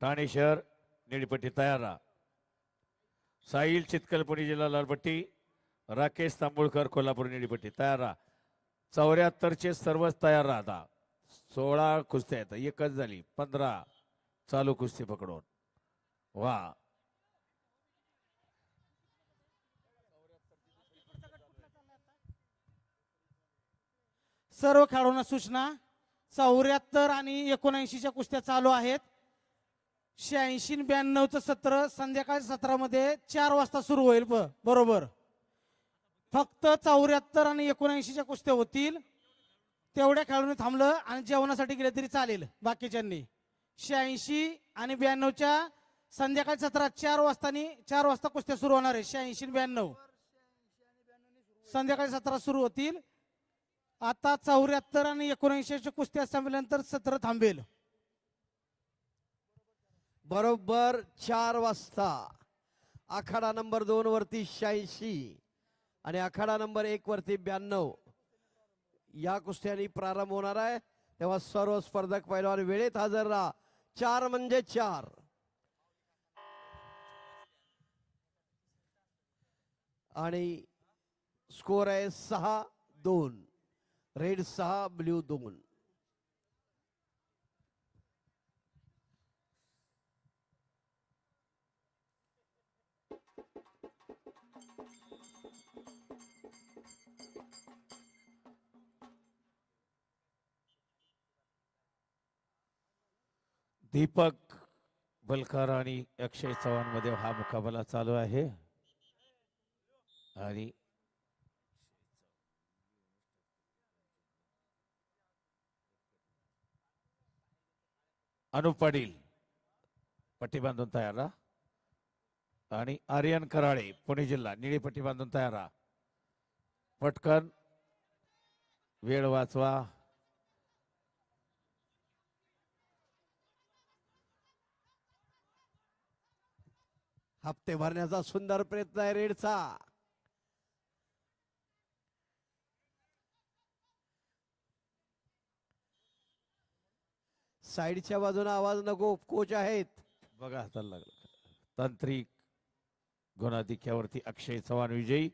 ठाणे शहर निळीपट्टी तयार राहा. साहिल चितकल जिल्हा लालपट्टी. राकेश तांबुळकर कोल्हापूर निळीपट्टी तयार राहा. चौऱ्याहत्तरचे सर्वच तयार राहता सोळा कुस्त्या आहेत. एकच झाली. पंधरा. चालू कुस्ती पकडून. वा. सर्व खेळाडूंना सूचना. चौऱ्याहत्तर आणि एकोणऐंशीच्या कुस्त्या चालू आहेत. शहाऐंशी ब्याण्णवचं सत्र संध्याकाळी सत्रामध्ये चार वाजता सुरू होईल. बरोबर. फक्त चौऱ्याहत्तर आणि एकोणऐंशीच्या कुस्त्या होतील. तेवढ्या खेळाडूंनी थांबलं आणि जेवणासाठी गेले तरी चालेल बाकीच्यांनी. शहाऐंशी आणि ब्याण्णवच्या संध्याकाळी सत्रात चार वाजतानी चार वाजता कुस्त्या सुरू होणार आहे शहाऐंशी ब्याण्णव. संध्याकाळी सत्रात सुरू होतील. आता चौऱ्याहत्तर आणि एकोणऐंशीच्या कुस्त्या संपल्यानंतर सत्र थांबेल. बरोबर चार वाजता. आखाडा नंबर दोन वरती शहाऐंशी आणि आखाडा नंबर एक वरती ब्याण्णव. या कुस्त्यांनी प्रारंभ होणार आहे. तेव्हा सर्व स्पर्धक पैलवान वेळेत हजर राहा. चार म्हणजे चार. आणि स्कोर आहे सहा दोन. रेड सहा ब्ल्यू दोन. दीपक बलकार आणि अक्षय चव्हाणमध्ये हा मुकाबला चालू आहे. आणि अनु पाटील पट्टी बांधून तयार राहा. आणि आर्यन कराळे पुणे जिल्हा निळी पट्टी बांधून तयार राहा. पटकन वेळ वाचवा. हप्ते भरण्याचा सुंदर प्रयत्न आहे रेडचा. साईडच्या बाजूने आवाज नको कोच आहेत. बघा हाताला लागलं. तांत्रिक गुणाधिक्यावरती अक्षय चव्हाण विजयी.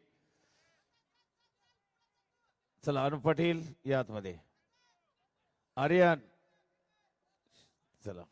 चला अनु पाटील यात मध्ये आर्यन. चला.